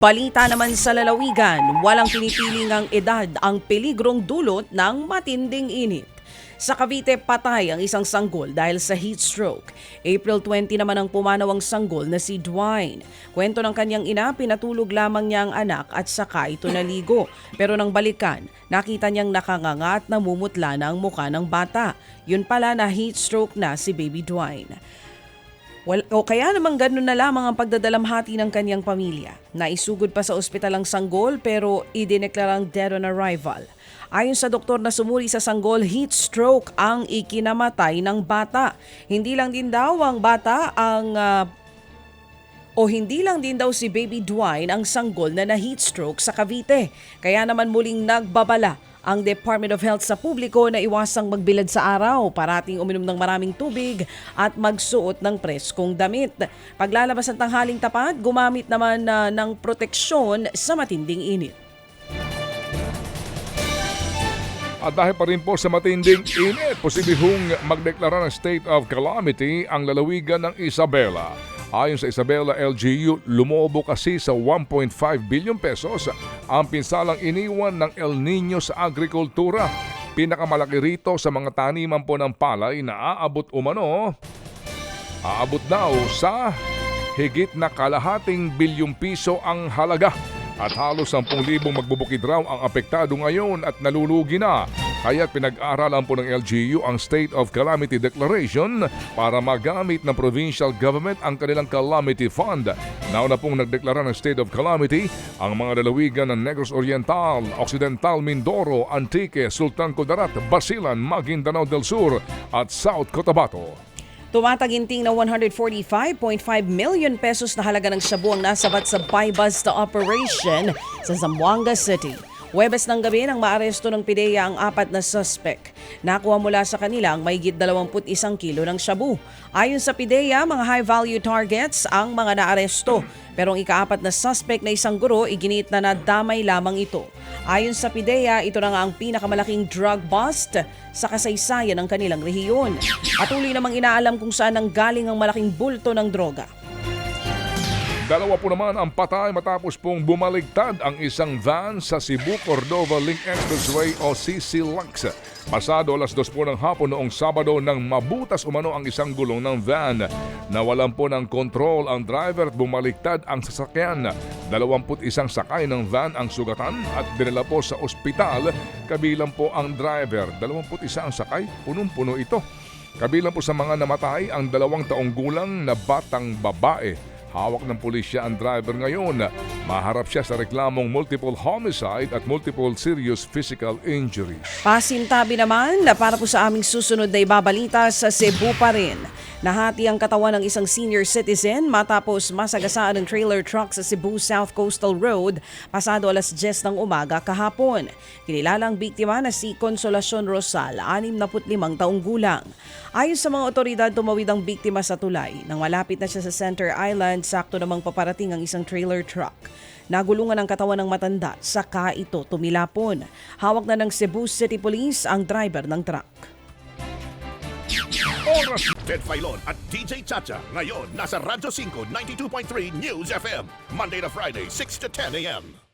Balita naman sa lalawigan, walang pinipiling ang edad ang peligrong dulot ng matinding init. Sa Cavite, patay ang isang sanggol dahil sa heat stroke. April 20 naman ang pumanaw ang sanggol na si Dwayne. Kwento ng kanyang ina, pinatulog lamang niya ang anak at saka ito naligo. Pero nang balikan, nakita niyang nakanganga at namumutla na ang muka ng bata. Yun pala na heat stroke na si baby Dwayne. Well, o kaya namang ganun na lamang ang pagdadalamhati ng kanyang pamilya. Naisugod pa sa ospital ang sanggol pero idineklarang dead on arrival. Ayon sa doktor na sumuri sa sanggol, heat stroke ang ikinamatay ng bata. Hindi lang din daw ang bata ang ah, o hindi lang din daw si Baby Dwayne ang sanggol na na-heat stroke sa Cavite. Kaya naman muling nagbabala ang Department of Health sa publiko na iwasang magbilad sa araw, parating uminom ng maraming tubig at magsuot ng preskong damit. Paglalabas ng tanghaling tapat, gumamit naman na ng proteksyon sa matinding init. At dahil pa rin po sa matinding init, posibleng magdeklara ng state of calamity ang lalawigan ng Isabela. Ayon sa Isabela LGU, lumobo kasi sa 1.5 billion pesos ang pinsalang iniwan ng El Nino sa agrikultura. Pinakamalaki rito sa mga taniman po ng palay na aabot umano, aabot daw sa higit na kalahating bilyong piso ang halaga. At halos 10,000 magbubukid raw ang apektado ngayon at nalulugi na. Kaya pinag-aralan po ng LGU ang State of Calamity Declaration para magamit ng provincial government ang kanilang Calamity Fund. Nauna pong nagdeklara ng State of Calamity ang mga lalawigan ng Negros Oriental, Occidental Mindoro, Antique, Sultan Kudarat, Basilan, Maguindanao del Sur at South Cotabato. Tumataginting na 145.5 million pesos na halaga ng shabu ang nasabat sa buy bust operation sa Zamboanga City. Webes ng gabi nang maaresto ng PIDEA ang apat na suspect. Nakuha mula sa kanila ang mahigit 21 kilo ng shabu. Ayon sa PIDEA, mga high-value targets ang mga naaresto. Pero ang ikaapat na suspect na isang guro, iginiit na nadamay lamang ito. Ayon sa PIDEA, ito na nga ang pinakamalaking drug bust sa kasaysayan ng kanilang rehiyon. Patuloy namang inaalam kung saan ang galing ang malaking bulto ng droga. Dalawa po naman ang patay matapos pong bumaligtad ang isang van sa Cebu Cordova Link Expressway o CC Lux. Pasado alas dos po ng hapon noong Sabado nang mabutas umano ang isang gulong ng van. Nawalan po ng kontrol ang driver at bumaligtad ang sasakyan. 21 sakay ng van ang sugatan at dinala po sa ospital. Kabilang po ang driver. 21 ang sakay, punong-puno ito. Kabilang po sa mga namatay ang dalawang taong gulang na batang babae. Hawak ng pulisya ang driver ngayon. Maharap siya sa reklamong multiple homicide at multiple serious physical injuries. Pasintabi naman na para po sa aming susunod na ibabalita sa Cebu pa rin. Nahati ang katawan ng isang senior citizen matapos masagasaan ng trailer truck sa Cebu South Coastal Road pasado alas 10 ng umaga kahapon. Kinilala ang biktima na si Consolacion Rosal, 65 taong gulang. Ayon sa mga otoridad, tumawid ang biktima sa tulay. Nang malapit na siya sa Center Island, sakto namang paparating ang isang trailer truck. Nagulungan ang katawan ng matanda, saka ito tumilapon. Hawak na ng Cebu City Police ang driver ng truck. Oras Ted Filon at DJ Chacha. Ngayon, nasa Radyo 5, 92.3 News FM. Monday to Friday, 6 to 10 a.m.